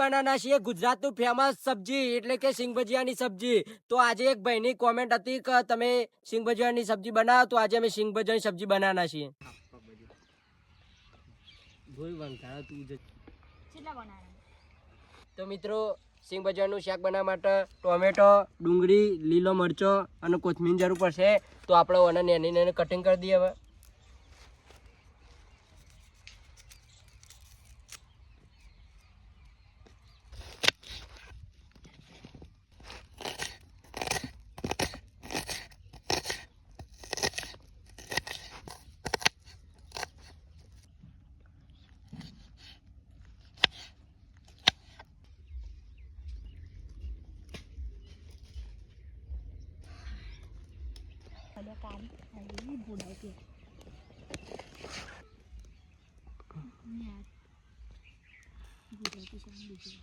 બનાવવાના છીએ. ગુજરાતનું ફેમસ સબ્જી એટલે કે સિંગ ભજીયાની સબ્જી. તો આજે એક ભાઈની કોમેન્ટ હતી કે તમે સિંગ ભજીયાની સબ્જી બનાવો તો આજે અમે સિંગ ભજીયાની સબ્જી બનાવના છીએ. તો મિત્રો સિંગ ભજીયાનું શાક બનાવવા માટે ટોમેટો ડુંગળી લીલો મરચો અને કોથમીર જરૂર પડશે. તો આપણે ઓને નેની નેની કટિંગ કરી દઈએ હવે. ભલે કામ આવી બોલાય કે યાર ગુજરાતી શાક બીજું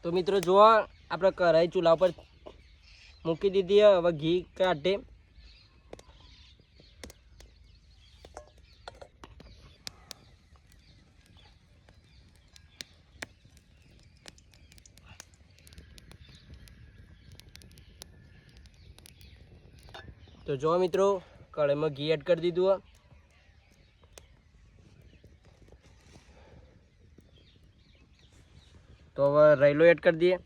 તો મિત્રો જુઓ આપણે કઢાઈ ચૂલા ઉપર મૂકી દીધી છે. હવે ઘી કાઢે તો જો મિત્રો કઢાઈમાં ઘી એડ કરી દીધું. તો હવે રહેલો એડ કરી દઈએ.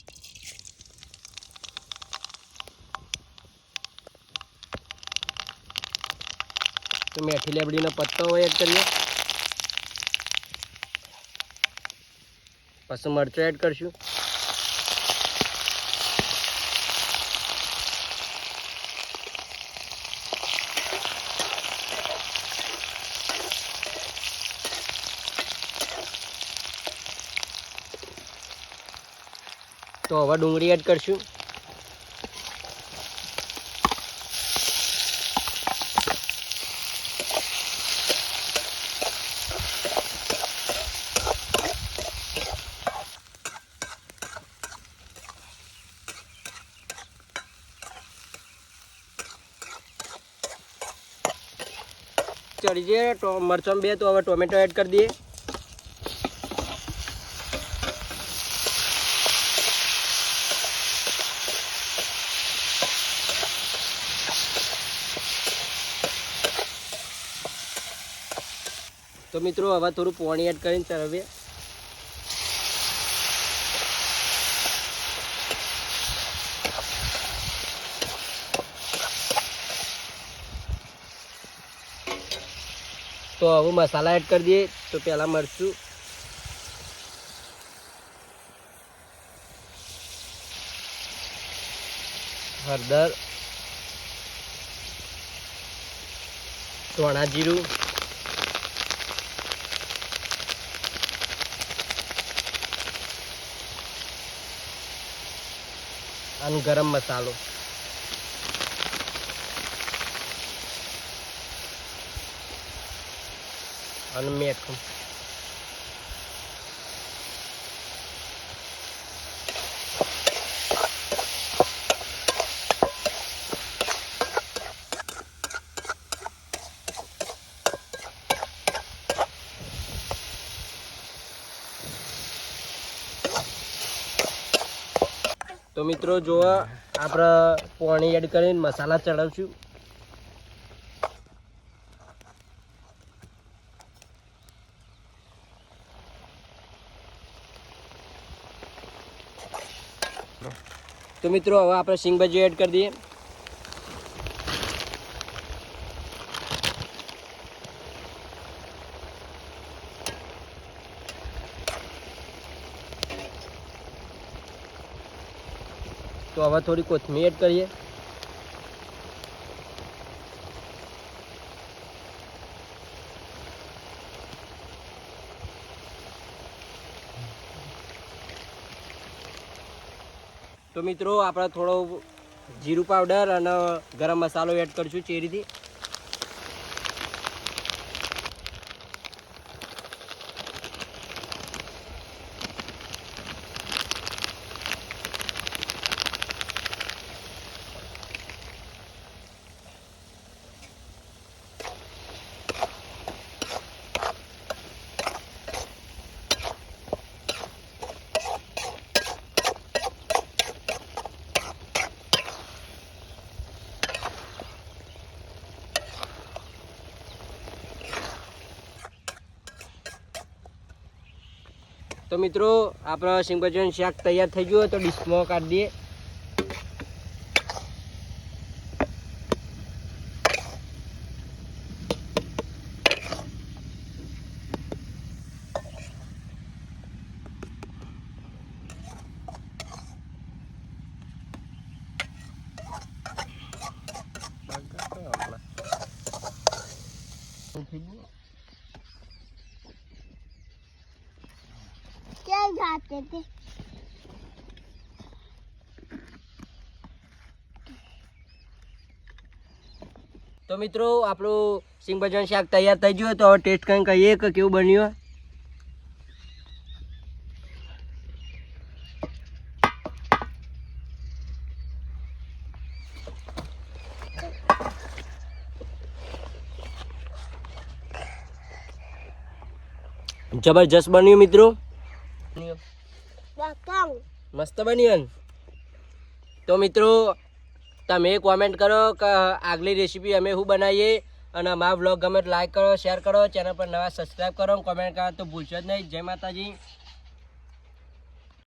તો મેથી લેબડીનો પત્તો એડ કરીએ. પછી મરચું એડ કરશું. તો હવે ડુંગળી એડ કરશું. ચડી જઈએ મરચાં બે, તો હવે ટોમેટો એડ કરી દઈએ. મિત્રો, હવે થોડું પાણી એડ કરીને ચરવીએ તો હવે મસાલા એડ કરી દઈએ. તો પહેલાં મરચું. હળદર. ધોણા જીરું. અને ગરમ મસાલો. અને મેથું. તો મિત્રો, જો આપણે પાણી એડ કરીને મસાલા ચડાવશું. તો મિત્રો, હવે આપણે સિંગ એડ કરી દઈએ. તો હવે થોડી કોથમીર એડ કરીએ. તો મિત્રો, આપણે થોડો જીરું પાવડર અને ગરમ મસાલો એડ કરીશું ચેરીથી. તો મિત્રો આપણો સિંગભજીયાનું શાક તૈયાર થઈ ગયું તો ડિશમાં કાઢી દઈએ क्या जाते थे તો મિત્રો આપણું સિંગભજીયાનું શાક તૈયાર થઈ ગયું હોય તો હવે ટેસ્ટ કરીને કહીએ કે કેવું બન્યું જબરજસ્ત બન્યું મિત્રો બકાઉ મસ્ત બની? તો મિત્રો, તમે કોમેન્ટ કરો કે આગલી રેસીપી અમે શું બનાવીએ અને અમારા બ્લોગ ગમે લાઈક કરો શેર કરો ચેનલ પર નવા સબસ્ક્રાઈબ કરો કોમેન્ટ કરો તો ભૂલશો જ નહીં જય માતાજી